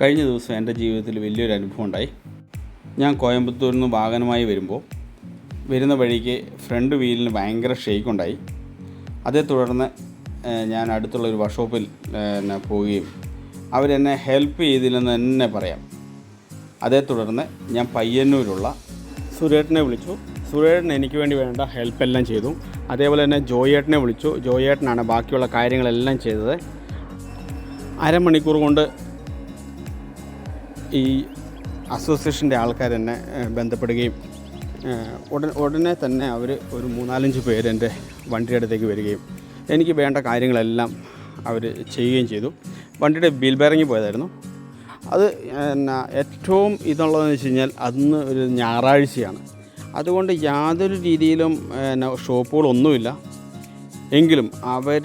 കഴിഞ്ഞ ദിവസം എന്റെ ജീവിതത്തിൽ വലിയൊരു അനുഭവം ഉണ്ടായി. ഞാൻ കോയമ്പത്തൂരിൽ നിന്ന് വാഹനമായി വരുമ്പോൾ വരുന്ന വഴിക്ക് ഫ്രണ്ട് വീലിന് ഭയങ്കര ഷെയ്ക്ക് ഉണ്ടായി. അതേ തുടർന്ന് ഞാൻ അടുത്തുള്ള ഒരു വർക്ക്ഷോപ്പിൽ എന്നെ പോവുകയും അവരെന്നെ ഹെൽപ്പ് ചെയ്തില്ലെന്ന് തന്നെ പറയാം. അതേ തുടർന്ന് ഞാൻ പയ്യന്നൂരുള്ള സുരേട്ടനെ വിളിച്ചു. സുരേട്ടൻ എനിക്ക് വേണ്ടി വേണ്ട ഹെൽപ്പ് എല്ലാം ചെയ്തു. അതേപോലെ തന്നെ ജോയേട്ടനെ വിളിച്ചു. ജോയേട്ടനാണ് ബാക്കിയുള്ള കാര്യങ്ങളെല്ലാം ചെയ്തത്. അരമണിക്കൂർ കൊണ്ട് ഈ അസോസിയേഷന്റെ ആൾക്കാർ എന്നെ ബന്ധപ്പെടുകയും ഉടൻ ഉടനെ തന്നെ അവർ ഒരു മൂന്നാലഞ്ച് പേരെന്റെ വണ്ടിയുടെ അടുത്തേക്ക് വരികയും എനിക്ക് വേണ്ട കാര്യങ്ങളെല്ലാം അവർ ചെയ്യുകയും ചെയ്തു. വണ്ടിയുടെ ബിൽ ബെയറിങ് പോയതായിരുന്നു. അത് എന്നാ ഏറ്റവും ഇതുള്ളതെന്ന് വെച്ച് കഴിഞ്ഞാൽ അന്ന് ഒരു ഞായറാഴ്ചയാണ്. അതുകൊണ്ട് യാതൊരു രീതിയിലും എന്നാ ഷോപ്പുകളൊന്നുമില്ല. എങ്കിലും അവർ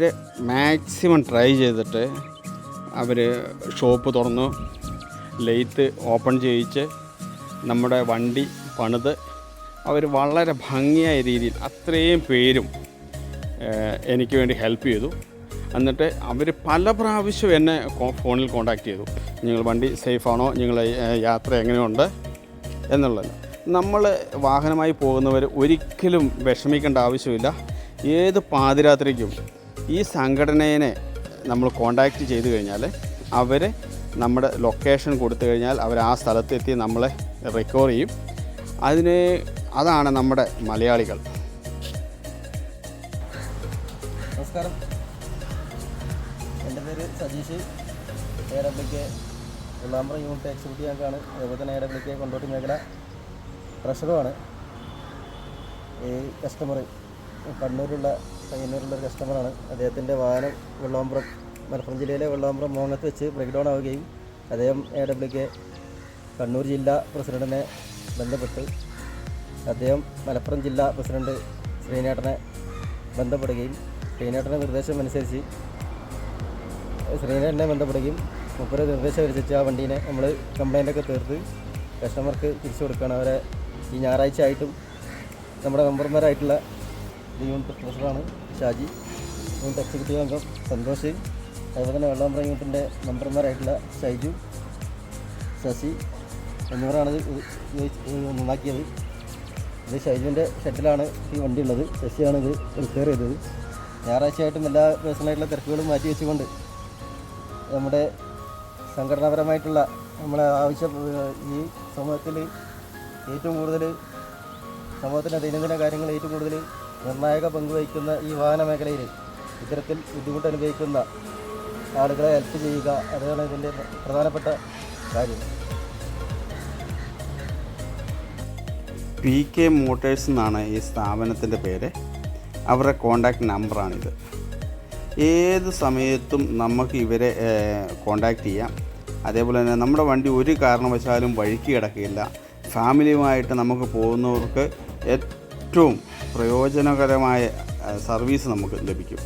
മാക്സിമം ട്രൈ ചെയ്തിട്ട് അവർ ഷോപ്പ് തുറന്നു. ലെയ്ത്ത് ഓപ്പൺ ചെയ്യിച്ച് നമ്മുടെ വണ്ടി പണിത് അവർ വളരെ ഭംഗിയായ രീതിയിൽ അത്രയും പേരും എനിക്ക് വേണ്ടി ഹെൽപ്പ് ചെയ്തു. എന്നിട്ട് അവർ പല പ്രാവശ്യം എന്നെ ഫോണിൽ കോൺടാക്റ്റ് ചെയ്തു. നിങ്ങൾ വണ്ടി സേഫാണോ? നിങ്ങൾ യാത്ര എങ്ങനെയുണ്ട്? എന്നുള്ളത്. നമ്മൾ വാഹനമായി പോകുന്നവർ ഒരിക്കലും വിഷമിക്കേണ്ട ആവശ്യമില്ല. ഏത് പാതിരാത്രിക്കും ഈ സംഘടനയെ നമ്മൾ കോണ്ടാക്റ്റ് ചെയ്തു കഴിഞ്ഞാൽ അവർ നമ്മുടെ ലൊക്കേഷൻ കൊടുത്തു കഴിഞ്ഞാൽ അവർ ആ സ്ഥലത്തെത്തി നമ്മളെ റിക്കവർ ചെയ്യും. അതിന് അതാണ് നമ്മുടെ മലയാളികൾ. നമസ്കാരം. എന്റെ പേര് സജീഷ്. എ ഡബ്ല്യൂക്ക് ഉള്ളാമ്പ്ര യൂണിറ്റ് എക്സിക്യൂട്ടീവ് അംഗമാണ് അതുപോലെ തന്നെ എ ഡബ്ല്യൂക്ക് കൊണ്ടോട്ടി മേഖല ട്രഷറുമാണ് ഈ കസ്റ്റമർ കണ്ണൂരുള്ള പയ്യന്നൂരുള്ള ഒരു കസ്റ്റമറാണ് അദ്ദേഹത്തിന്റെ വാഹനം വെള്ളാമ്പ്രം മലപ്പുറം ജില്ലയിലെ വെള്ളാമ്പ്രം മോങ്ങത്ത് വെച്ച് ബ്രേക്ക് ഡൗൺ ആവുകയും അദ്ദേഹം എ ഡബ്ല്യു കെ കണ്ണൂർ ജില്ലാ പ്രസിഡന്റിനെ ബന്ധപ്പെട്ട് അദ്ദേഹം മലപ്പുറം ജില്ലാ പ്രസിഡന്റ് ശ്രീനേട്ടനെ ബന്ധപ്പെടുകയും ശ്രീനേട്ടന്റെ നിർദ്ദേശം അനുസരിച്ച് ശ്രീനേട്ടനെ ബന്ധപ്പെടുകയും മുപ്പത് നിർദ്ദേശം അനുസരിച്ച് ആ വണ്ടീനെ നമ്മൾ കംപ്ലൈന്റൊക്കെ തീർത്ത് കസ്റ്റമർക്ക് തിരിച്ചു കൊടുക്കുകയാണ്. അവരെ ഈ ഞായറാഴ്ച ആയിട്ടും നമ്മുടെ മെമ്പർമാരായിട്ടുള്ള യൂണിറ്റ് പ്രസിഡന്റാണ് ഷാജി. യൂണിറ്റ് എക്സിക്യൂട്ടീവ് അംഗം സന്തോഷ്. അതുപോലെ തന്നെ വെള്ളം യൂണിറ്റിന്റെ മെമ്പർമാരായിട്ടുള്ള സൈജു ശശി എന്നിവരാണ് നന്നാക്കിയത്. ഇത് ഷൈജുവിന്റെ ഷെഡിലാണ് ഈ വണ്ടി ഉള്ളത് ശശിയാണ് ഇത് റിപ്പയർ ചെയ്തത്. ഞായറാഴ്ചയായിട്ടും എല്ലാ പേഴ്സണായിട്ടുള്ള തിരക്കുകളും മാറ്റി വെച്ചുകൊണ്ട് നമ്മുടെ സംഘടനാപരമായിട്ടുള്ള നമ്മളെ ആവശ്യം ഈ സമൂഹത്തിൽ ഏറ്റവും കൂടുതൽ സമൂഹത്തിന്റെ ദൈനംദിന കാര്യങ്ങൾ ഏറ്റവും കൂടുതൽ നിർണായക പങ്കുവഹിക്കുന്ന ഈ വാഹന മേഖലയിൽ ഇത്തരത്തിൽ ബുദ്ധിമുട്ട് അനുഭവിക്കുന്ന ആളുകളെ ഹെൽപ്പ് ചെയ്യുക അതാണ് ഇതിന്റെ പ്രധാനപ്പെട്ട കാര്യം. പി കെ മോട്ടേഴ്സ് എന്നാണ് ഈ സ്ഥാപനത്തിന്റെ പേര്. അവരുടെ കോണ്ടാക്ട് നമ്പറാണിത് ഏത് സമയത്തും നമുക്ക് ഇവരെ കോണ്ടാക്ട് ചെയ്യാം. അതേപോലെ തന്നെ നമ്മുടെ വണ്ടി ഒരു കാരണവശാലും വഴിക്ക് കിടക്കില്ല. ഫാമിലിയുമായിട്ട് നമുക്ക് പോകുന്നവർക്ക് ഏറ്റവും പ്രയോജനകരമായ സർവീസ് നമുക്ക് ലഭിക്കും.